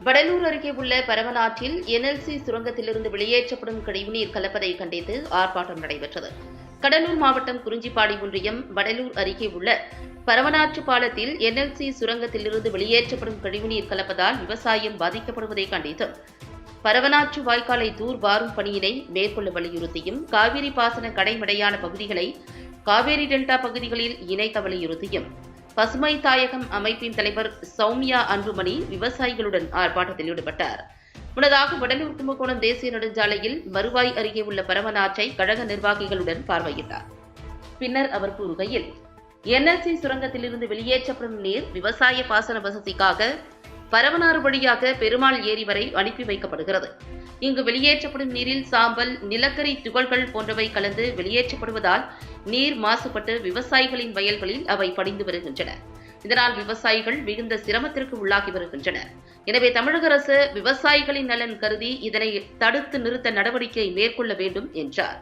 வடலூர் அருகே உள்ள பரவனாற்றில் என்எல்சி சுரங்கத்திலிருந்து வெளியேற்றப்படும் கழிவுநீர் கலப்பதை கண்டித்து ஆர்ப்பாட்டம் நடைபெற்றது. கடலூர் மாவட்டம் குறிஞ்சிப்பாடி ஒன்றியம் வடலூர் அருகே உள்ள பரவனாற்று பாலத்தில் என்எல்சி சுரங்கத்திலிருந்து வெளியேற்றப்படும் கழிவுநீர் கலப்பதால் விவசாயம் பாதிக்கப்படுவதை கண்டித்து பரவனாற்று வாய்க்காலை தூர்வாரும் பணியினை மேற்கொள்ள வலியுறுத்தியும் காவிரி பாசன கடைமடையான பகுதிகளை காவேரி டெல்டா பகுதிகளில் இணைக்க வலியுறுத்தியும் பசுமை தாயகம் அமைப்பின் தலைவர் சௌமியா அன்புமணி விவசாயிகளுடன் ஆர்ப்பாட்டத்தில் ஈடுபட்டார். முன்னதாக வடலூர் கும்பகோணம் தேசிய நெடுஞ்சாலையில் மறுவாய் அருகே உள்ள பரமநாற்றை கழக நிர்வாகிகளுடன் பார்வையிட்டார். பின்னர் அவர் கூறுகையில் என்எல்சி சுரங்கத்திலிருந்து வெளியேற்றப்படும் நீர் விவசாய பாசன வசதிக்காக பரவனாறு வழியாக பெருமாள் ஏரி வரை அனுப்பி வைக்கப்படுகிறது. இங்கு வெளியேற்றப்படும் நீரில் சாம்பல் நிலக்கரி துகள்கள் போன்றவை கலந்து வெளியேற்றப்படுவதால் நீர் மாசுபட்டு விவசாயிகளின் வயல்களில் அவை படிந்து வருகின்றன. இதனால் விவசாயிகள் மிகுந்த சிரமத்திற்கு உள்ளாகி வருகின்றனர். எனவே தமிழக அரசு விவசாயிகளின் நலன் கருதி இதனை தடுத்து நிறுத்த நடவடிக்கை மேற்கொள்ள வேண்டும் என்றார்.